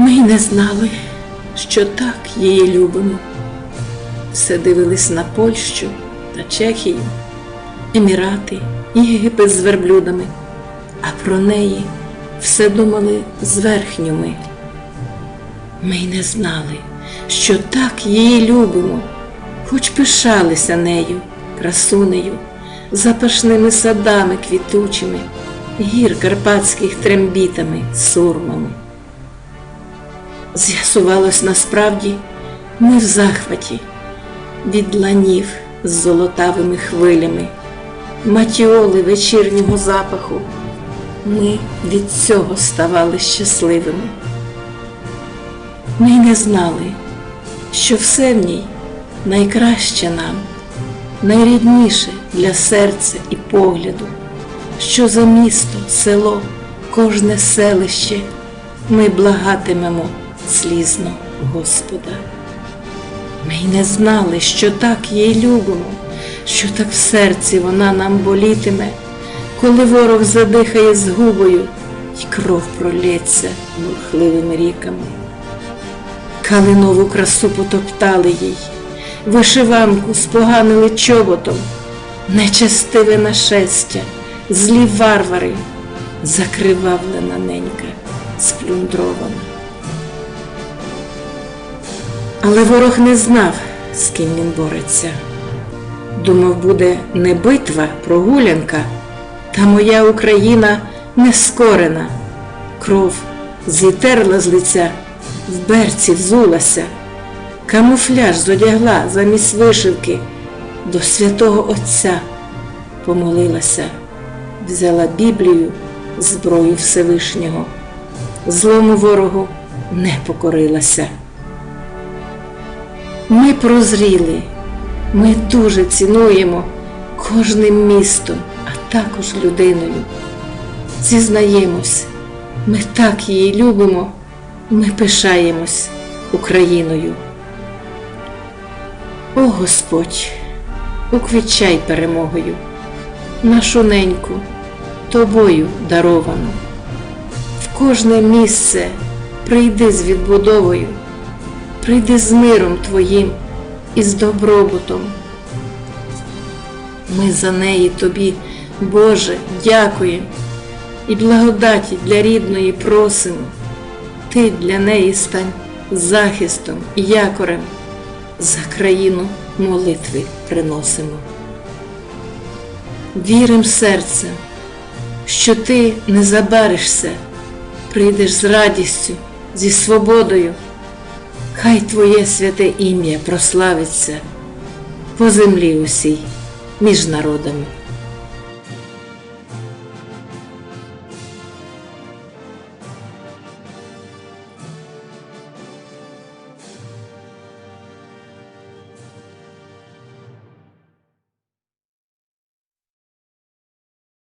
Ми й не знали, що так її любимо. Все дивились на Польщу та Чехію, Емірати, Єгипет з верблюдами, а про неї все думали зверхньо ми. Ми й не знали, що так її любимо, хоч пишалися нею, красунею, запашними садами квітучими, гір карпатських трембітами, сурмами. З'ясувалось насправді, ми в захваті від ланів з золотавими хвилями, матіоли вечірнього запаху. Ми від цього ставали щасливими. Ми не знали, що все в ній найкраще нам, найрідніше для серця і погляду, що за місто, село, кожне селище ми благатимемо слізно Господа. Ми й не знали, що так її любимо, що так в серці вона нам болітиме, коли ворог задихає згубою і кров пролється бурхливими ріками. Калинову красу потоптали їй, вишиванку споганили чоботом, нечестиве нашестя, злі варвари, закривавлена ненька, сплюндрована. Але ворог не знав, з ким він бореться. Думав, буде не битва, прогулянка, та моя Україна не скорена. Кров зітерла з лиця, в берці взулася, камуфляж зодягла замість вишивки, до святого Отця помолилася, взяла Біблію, зброю Всевишнього, злому ворогу не покорилася. Ми прозріли, ми дуже цінуємо кожним містом, а також людиною. Зізнаємось, ми так її любимо, ми пишаємось Україною. О Господь, уквічай перемогою, нашу неньку, тобою даровану. В кожне місце прийди з відбудовою прийди з миром Твоїм і з добробутом. Ми за неї Тобі, Боже, дякуємо і благодаті для рідної просимо. Ти для неї стань захистом і якорем, за країну молитви приносимо. Вірим серцем, що ти не забаришся, прийдеш з радістю, зі свободою. Хай Твоє святе ім'я прославиться по землі усій між народами.